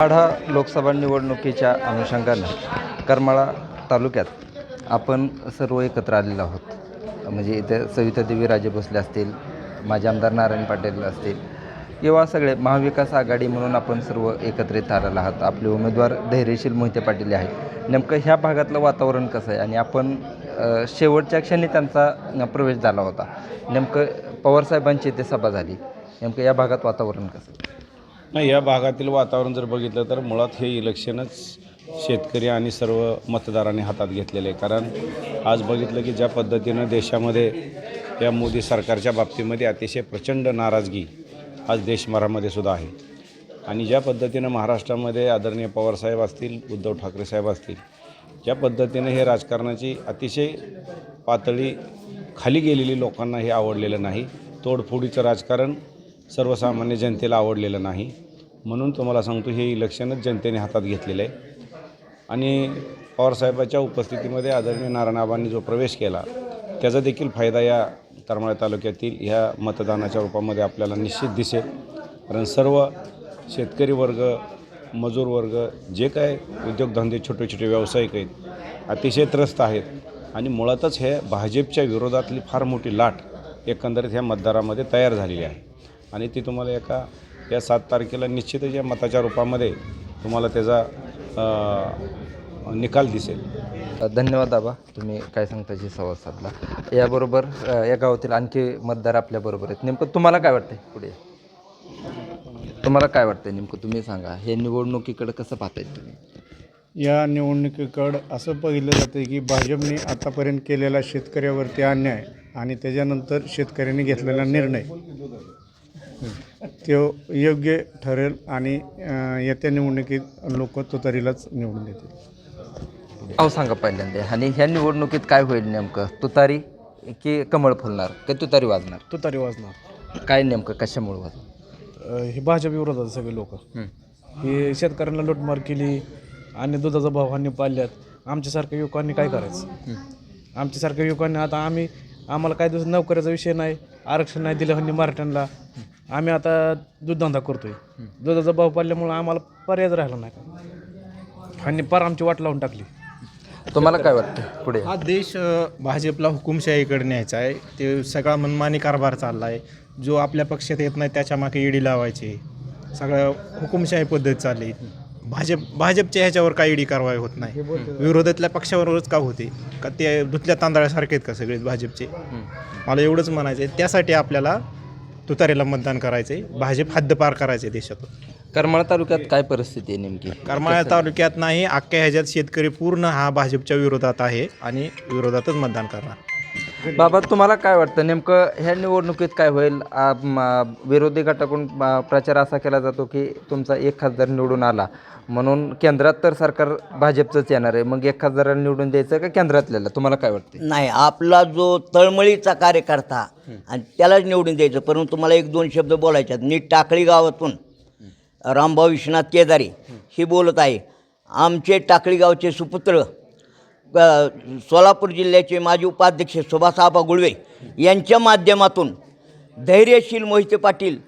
आढा लोकसभा निवडणुकीच्या अनुषंगानं करमाळा तालुक्यात आपण सर्व एकत्र आलेलो आहोत. म्हणजे इथे सविता देवी राजे भोसले असतील माजी आमदार नारायण पाटील असतील किंवा सगळे महाविकास आघाडी म्हणून आपण सर्व एकत्रित आलेलो आहोत. आपले उमेदवार धैर्यशील मोहिते पाटील आहेत. नेमकं ह्या भागातलं वातावरण कसं आहे? आणि आपण शेवटच्या क्षणी त्यांचा प्रवेश झाला होता. नेमकं पवारसाहेबांची इथे सभा झाली. नेमकं या भागात वातावरण कसं आहे? नाही या भागातील वातावरण जर बघितलं तर मुळात हे इलेक्शनच शेतकरी आणि सर्व मतदारांनी हातात घेतलेले आहे. कारण आज बघितलं की ज्या पद्धतीनं देशामध्ये या मोदी सरकारच्या बाबतीमध्ये अतिशय प्रचंड नाराजगी आज देशभरामध्ये सुद्धा आहे. आणि ज्या पद्धतीनं महाराष्ट्रामध्ये आदरणीय पवारसाहेब असतील उद्धव ठाकरे साहेब असतील ज्या पद्धतीनं हे राजकारणाची अतिशय पातळी खाली गेलेली लोकांना हे आवडलेलं नाही तोडफोडीचं राजकारण सर्वसामान्य जनतेला आवडलेलं नाही म्हणून तुम्हाला सांगतो हे इलेक्शनच जनतेने हातात घेतलेलं आहे. आणि पवारसाहेबाच्या उपस्थितीमध्ये आदरणीय नारायणबाबांनी जो प्रवेश केला त्याचा देखील फायदा या करमाळा तालुक्यातील ह्या मतदानाच्या रूपामध्ये आपल्याला निश्चित दिसेल. कारण सर्व शेतकरी वर्ग मजूर वर्ग जे काय उद्योगधंदे छोटे छोटे व्यावसायिक आहेत अतिशय त्रस्त आहेत. आणि मुळातच हे भाजपच्या विरोधातली फार मोठी लाट एकंदरीत ह्या मतदारामध्ये तयार झालेली आहे. आणि ती तुम्हाला एका या सात तारखेला निश्चितच या मताच्या रूपामध्ये तुम्हाला त्याचा अ, निकाल दिसेल. धन्यवाद आबा तुम्ही काय सांगताची संवाद साधला. याबरोबर या गावातील आणखी मतदार आपल्याबरोबर आहेत. नेमकं तुम्हाला काय वाटतंय पुढे? तुम्हाला काय वाटतंय नेमकं? तुम्ही सांगा. हे निवडणुकीकडे कसं पाहताय तुम्ही? या निवडणुकीकडं असं पाहिलं जातं की भाजपने आतापर्यंत केलेला शेतकऱ्यावरती अन्याय आणि त्याच्यानंतर शेतकऱ्यांनी घेतलेला निर्णय. तो योग्य ठरेल आणि येत्या निवडणुकीत लोक तुतारीलाच निवडून देतील. अहो सांगा पहिल्यांदा आणि ह्या निवडणुकीत काय होईल नेमकं? तुतारी की कमळ फुलणार की तुतारी वाजणार? तुतारी वाजणार. काय नेमकं कशामुळे वाजणार? हे भाजप विरोधात सगळे लोक. हे शेतकऱ्यांना लुटमार केली आणि दुधाचा भाव हानी पाडल्यात. आमच्यासारख्या युवकांनी काय करायचं? आमच्यासारख्या युवकांनी आता आम्ही आम्हाला काय दिवस नोकऱ्याचा विषय नाही आरक्षण नाही दिलं हल्ली मराठ्यांना. आम्ही आता दूधधंदा करतोय. दुधाचा भाव पाडल्यामुळे आम्हाला पर्याय राहिला नाही. ह्यांनी पार आमची वाट लावून टाकली. तुम्हाला काय वाटतं पुढे? हा देश अ, भाजपला हुकुमशाहीकडे न्यायचा आहे. ते सगळा मनमानी कारभार चालला आहे जो आपल्या पक्षात येत नाही त्याच्यामागे ईडी लावायची सगळं हुकुमशाही पद्धत चालली भाजप भाजपच्या ह्याच्यावर काही ईडी कारवाई होत नाही. विरोधातल्या पक्षावरच का होते? का ते धुतल्या तांदळासारखे आहेत का सगळे भाजपचे? मला एवढंच म्हणायचं आहे त्यासाठी आपल्याला तुतारीला मतदान करायचं आहे भाजप हद्दपार करायचे देशातून. करमाळा तालुक्यात काय परिस्थिती आहे नेमकी? करमाळा तालुक्यात नाही अख्ख्या ह्याच्यात शेतकरी पूर्ण हा भाजपच्या विरोधात आहे आणि विरोधातच मतदान करणार. बाबा तुम्हाला काय वाटतं? नेमकं ह्या निवडणुकीत काय होईल? आ, म, विरोधी गटाकडून म, प्रचार असा केला जातो की तुमचा एक खासदार निवडून आला. म्हणून केंद्रात तर सरकार भाजपचंच येणार आहे. मग एक खासदाराला निवडून द्यायचं का केंद्रातल्याला? तुम्हाला काय वाटतं नाही आपला जो तळमळीचा कार्यकर्ता आणि त्यालाच निवडून द्यायचं. परंतु मला एक दोन शब्द बोलायचे आहेत. मी टाकळी गावातून रामभाऊ विश्वनाथ केदारी हे बोलत आहे. आमचे टाकळी गावचे सुपुत्र सोलापूर जिल्ह्याचे माजी उपाध्यक्ष सुभाषआबा गुळवे यांच्या माध्यमातून धैर्यशील मोहिते पाटील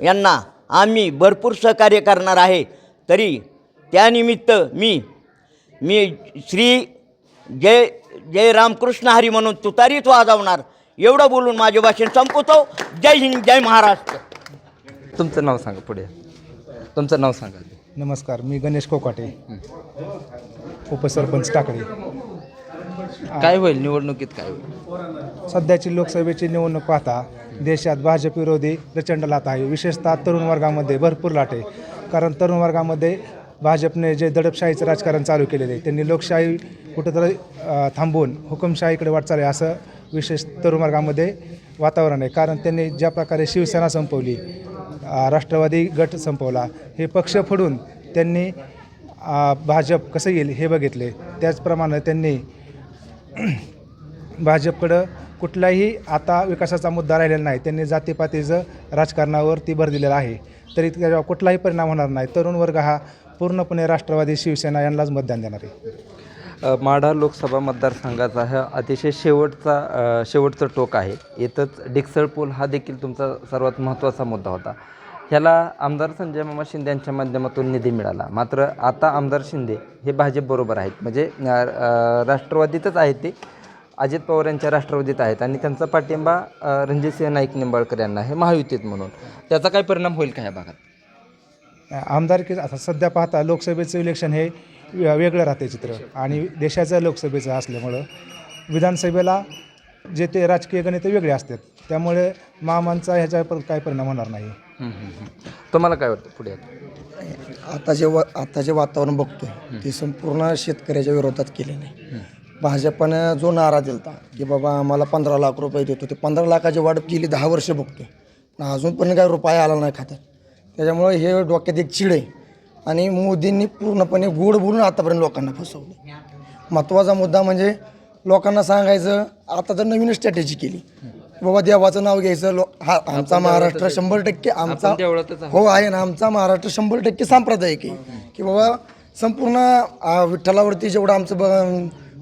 यांना आम्ही भरपूर सहकार्य करणार आहे. तरी त्यानिमित्त मी मी श्री जय जय रामकृष्ण हरी म्हणून तुतारीच वाजवणार एवढं बोलून माझे भाषण संपवतो. जय हिंद जय महाराष्ट्र. तुमचं नाव सांगा पुढे. तुमचं नाव सांगा. नमस्कार मी गणेश कोकाटे उपसरपंच टाकळी. काय होईल? निवडणुकीत काय होईल? सध्याची लोकसभेची निवडणूक पाहता देशात भाजप विरोधी प्रचंड लाट आहे. विशेषतः तरुण वर्गामध्ये भरपूर लाट आहे. कारण तरुण वर्गामध्ये भाजपने जे दडपशाहीचं राजकारण चालू केलेले आहे त्यांनी लोकशाही कुठंतरी अ, थांबवून हुकुमशाहीकडे वाटचाल आहे असं विशेष तरुण वर्गामध्ये वातावरण आहे. कारण त्यांनी ज्या प्रकारे शिवसेना संपवली अ, राष्ट्रवादी गट संपवला हे पक्ष फोडून त्यांनी भाजप कसं येईल हे बघितले. त्याचप्रमाणे त्यांनी भाजपकडं कुठलाही आता विकासाचा मुद्दा राहिलेला नाही. त्यांनी जातीपातीचं राजकारणावरती भर दिलेला आहे. तरी त्याच्यावर कुठलाही परिणाम होणार नाही. तरुण वर्ग हा पूर्णपणे राष्ट्रवादी शिवसेना यांनाच मतदान देणार आहे. माढा लोकसभा मतदारसंघाचा हा अतिशय शेवटचा शेवटचं टोक आहे. इथंच डिक्सळ पूल हा देखील तुमचा सर्वात महत्त्वाचा मुद्दा होता. ह्याला आमदार संजय मामा शिंदे यांच्या माध्यमातून निधी मिळाला. मात्र आता आमदार शिंदे हे भाजपबरोबर आहेत. म्हणजे राष्ट्रवादीतच आहेत ते. अजित पवार यांच्या राष्ट्रवादीत आहेत आणि त्यांचा पाठिंबा रणजितसिंह नाईक निंबाळकर यांना हे महायुतीत म्हणून. त्याचा काय परिणाम होईल का ह्या भागात? आमदारकी आता सध्या पाहता लोकसभेचं इलेक्शन हे वेगळं राहते चित्र. आणि देशाचं लोकसभेचं असल्यामुळं विधानसभेला जे ते राजकीय गणिते वेगळे असतात. त्यामुळे मामांचा ह्याच्यावर काय परिणाम होणार नाही. तुम्हाला काय वाटतं पुढे? आता जे वा आता जे वातावरण बघतोय ते संपूर्ण शेतकऱ्याच्या विरोधात केले नाही भाजपनं जो नारा दिलता की बाबा आम्हाला पंधरा लाख रुपये देतो ते पंधरा लाखाची वाढ गेली दहा वर्ष बघतोय. पण अजूनपर्यंत काय रुपया आला नाही खात्यात. त्याच्यामुळे हे डोक्यात एक चिड आहे. आणि मोदींनी पूर्णपणे गोड बोलून आतापर्यंत लोकांना फसवलं महत्त्वाचा मुद्दा म्हणजे लोकांना सांगायचं आता तर नवीन स्ट्रॅटेजी केली. बाबा देवाचं नाव घ्यायचं लो हा आमचा महाराष्ट्र शंभर टक्के आमचा देवळातच. हो आहे ना आमचा महाराष्ट्र शंभर टक्के सांप्रदायिक आहे. की बाबा संपूर्ण आ, विठ्ठलावरती जेवढं आमचं ब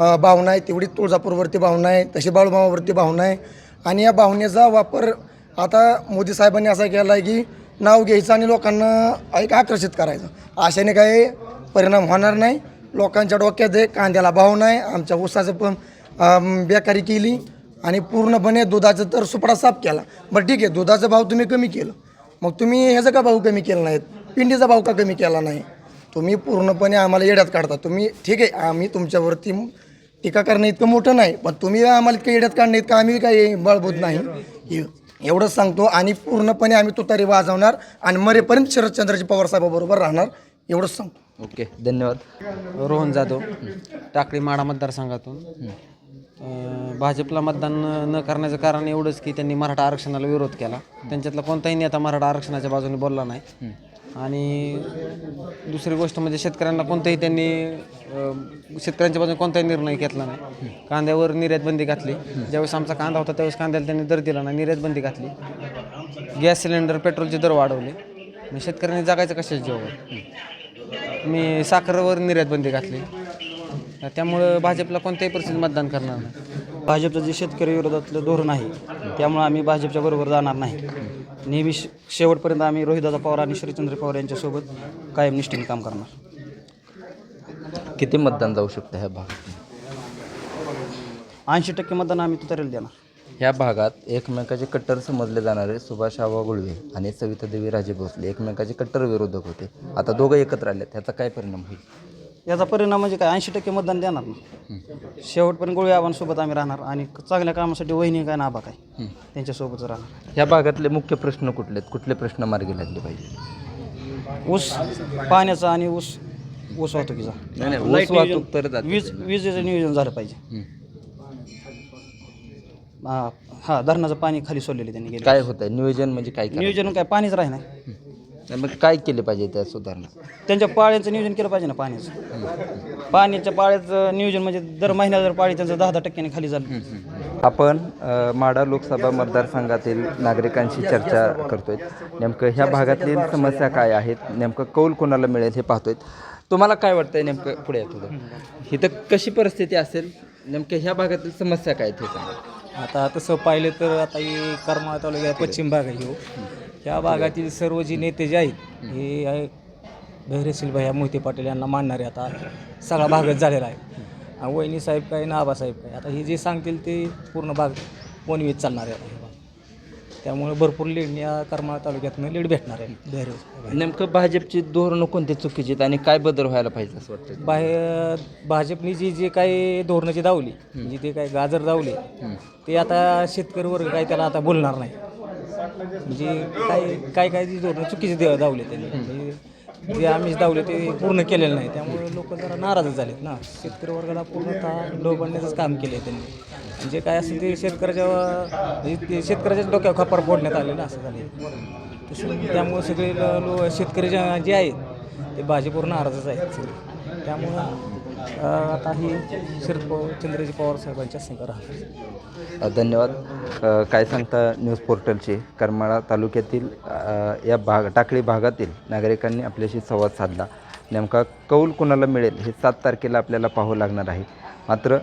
आ, भावना आहे तेवढी तुळजापूरवरती भावना आहे तशी बाळूमामावरती भावना आहे. आणि या भावनेचा वापर आता मोदी साहेबांनी असा केला आहे की नाव घ्यायचं आणि लोकांना एक आकर्षित करायचं. अशाने काही परिणाम होणार नाही. लोकांच्या डोक्यात आहे कांद्याला भाव नाही. आमच्या ऊसाचं पण बेकारी केली. आणि पूर्णपणे दुधाचं तर सुपडा साफ केला. बरं ठीक आहे दुधाचा भाव तुम्ही कमी केलं. मग तुम्ही ह्याचा का भाव कमी केला नाहीत? पिंडीचा भाव का कमी केला नाही? तुम्ही पूर्णपणे आम्हाला येड्यात काढता. तुम्ही ठीक आहे आम्ही तुमच्यावरती टीका करणं इतकं मोठं नाही पण तुम्ही आम्हाला इतकं येड्यात काढणं इतकं आम्ही काही बळबूत नाही. एव- एवढंच सांगतो आणि पूर्णपणे आम्ही तुतारी वाजवणार आणि मरेपर्यंत शरदचंद्रजी पवार साहेबाबरोबर राहणार एवढंच सांगतो. ओके धन्यवाद. रोहन जाधव टाकळी माडा मतदारसंघातून. भाजपला मतदान न- करण्याचं कारण एवढंच की त्यांनी मराठा आरक्षणाला विरोध केला. त्यांच्यातला कोणताही नेता मराठा आरक्षणाच्या बाजूने बोलला नाही. आणि दुसरी गोष्ट म्हणजे शेतकऱ्यांना कोणताही त्यांनी शेतकऱ्यांच्या बाजूने कोणताही निर्णय घेतला नाही. कांद्यावर निर्यात बंदी घातली. ज्यावेळेस आमचा कांदा होता त्यावेळेस कांद्याला त्यांनी दर दिला नाही निर्यात बंदी घातली. गॅस सिलेंडर पेट्रोलचे दर वाढवले. मग शेतकऱ्यांनी जगायचं कशाच जेव्हा मी साखरेवर निर्यात बंदी घातली. त्यामुळं भाजपला कोणत्याही परिस्थितीत मतदान करणार नाही. भाजपचं जे शेतकरी विरोधातलं धोरण आहे त्यामुळे आम्ही भाजपच्या बरोबर जाणार नाही. नेहमी शे- शेवटपर्यंत आम्ही रोहिदादा पवार आणि श्रीचंद्र पवार यांच्यासोबत कायम निष्ठेने काम करणार. किती मतदान जाऊ शकतं ह्या भागात? ऐंशी टक्के मतदान आम्ही तुतारेला देणार. ह्या भागात एकमेकाचे कट्टर समजले जाणारे सुभाष आबा गुळवे आणि सविता देवी राजे भोसले एकमेकाचे कट्टर विरोधक होते. आता दोघं एकत्र आले त्याचा काय परिणाम होईल? याचा परिणाम म्हणजे काय? ऐंशी टक्के मतदान देणार ना. शेवटपर्यंत गोळी आव्हांसोबत आम्ही राहणार आणि चांगल्या कामासाठी वहिनी काय नाबा काय त्यांच्यासोबतच राहणार. ह्या भागातले मुख्य प्रश्न कुठले आहेत? कुठले प्रश्न मार्गी लागले पाहिजे? ऊस पाण्याचा आणि ऊस ऊस वाहतुकीचा. नाही, नाही, ऊस लाइट वाहतूक नियोजन- तर जाते. वीज विजेचं नियोजन झालं पाहिजे. हा धरणाचं पाणी खाली सोडलेलं त्यांनी गेलं काय होत आहे नियोजन म्हणजे काय करायचं? नियोजन काय? पाणीच राही नाही, मग काय केले पाहिजे त्या सुधारणा? त्यांच्या पाळ्यांचं नियोजन केलं पाहिजे ना पाण्याचं. पाण्याच्या पाळ्याचं नियोजन म्हणजे दर महिन्याला जर पाळी त्यांचं दहा दहा टक्क्याने खाली झालं. आपण अ, माढा लोकसभा मतदारसंघातील नागरिकांशी चर्चा करतोय. नेमकं ह्या भागातील समस्या काय आहेत? नेमकं कौल कोणाला मिळेल हे पाहतोय. तुम्हाला काय वाटतंय नेमकं पुढे या थोडं इथं कशी परिस्थिती असेल? नेमकं ह्या भागातील समस्या काय आहेत हे सांगा. आता तसं पाहिलं तर आता ही करमाळा तालुक्यात पश्चिम भाग आहे हो. या भागातील सर्व जे नेते जे आहेत हे आहे धैर्यशील भैया मोहिते पाटील यांना मानणारे आता सगळा भागच झालेला आहे. आणि वहिनी साहेब काय ना आबासाहेब काय? आता हे जे सांगतील ते पूर्ण भाग वनवीत चालणार आहे. हे त्यामुळे भरपूर लीड या करमाळा तालुक्यातनं लीड भेटणार आहे. धैर्य नेमकं भाजपची धोरणं कोणते चुकीची आहेत आणि काय बदल व्हायला पाहिजे असं वाटतं बाहेर भाजपने जी जे काही धोरणं जी दावली म्हणजे ते काय गाजर दावले ते आता शेतकरी वर्ग काय त्याला आता बोलणार नाही. म्हणजे काय काय काय जी धोरणं चुकीचे दे दावले त्यांनी. म्हणजे जे आम्हीच दावले ते पूर्ण केलेलं नाही. त्यामुळे लोक जरा नाराजच झालेत ना. शेतकरी वर्गाला पूर्णतः डोबण्याचंच काम केलं आहे त्यांनी. आणि जे काय असेल ते शेतकऱ्याच्या म्हणजे ते शेतकऱ्याच्याच डोक्यावर खपार फोडण्यात आले ना असं झाले तसं त्यामुळे सगळे ल- शेतकरी जे जे आहेत ते भाजपवर नाराजच आहेत. त्यामुळं आता ही शरद पवार चंद्रजी पवार साहेबांच्या संघ राहतात. धन्यवाद. अ, काय सांगता न्यूज पोर्टलचे? करमाळा तालुक्यातील अ, या भाग टाकळी भागातील नागरिकांनी आपल्याशी संवाद साधला. नेमका कौल कुणाला मिळेल हे सात तारखेला आपल्याला पाहावं लागणार आहे. मात्र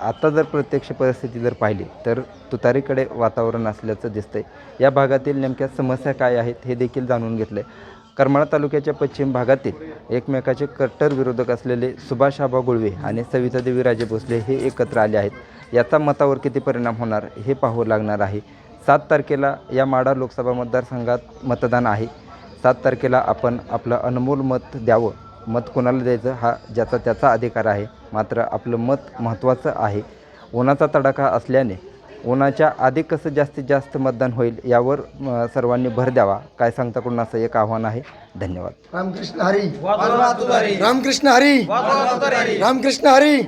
आता जर प्रत्यक्ष परिस्थिती जर पाहिली तर तुतारीकडे वातावरण असल्याचं दिसतंय. या भागातील नेमक्या समस्या काय आहेत हे देखील जाणून घेतलं आहे करमाळा तालुक्याच्या पश्चिम भागातील एकमेकाचे कट्टर विरोधक असलेले सुभाष आबा गुळवे आणि सवितादेवी राजे भोसले हे एकत्र आले आहेत. याचा मतावर किती परिणाम होणार हे पाहावं लागणार आहे. सात तारखेला या माडा लोकसभा मतदारसंघात मतदान आहे. सात तारखेला आपण आपलं अनमोल मत द्यावं. मत कोणाला द्यायचं हा ज्याचा त्याचा अधिकार आहे. मात्र आपलं मत महत्त्वाचं आहे. उन्हाचा तडाखा असल्याने उन्हाच्या आधी कसं जास्तीत जास्त मतदान होईल यावर सर्वांनी भर द्यावा. काय सांगता कोण? असं एक आव्हान आहे. धन्यवाद. रामकृष्ण हरी. रामकृष्ण हरी. रामकृष्ण हरी.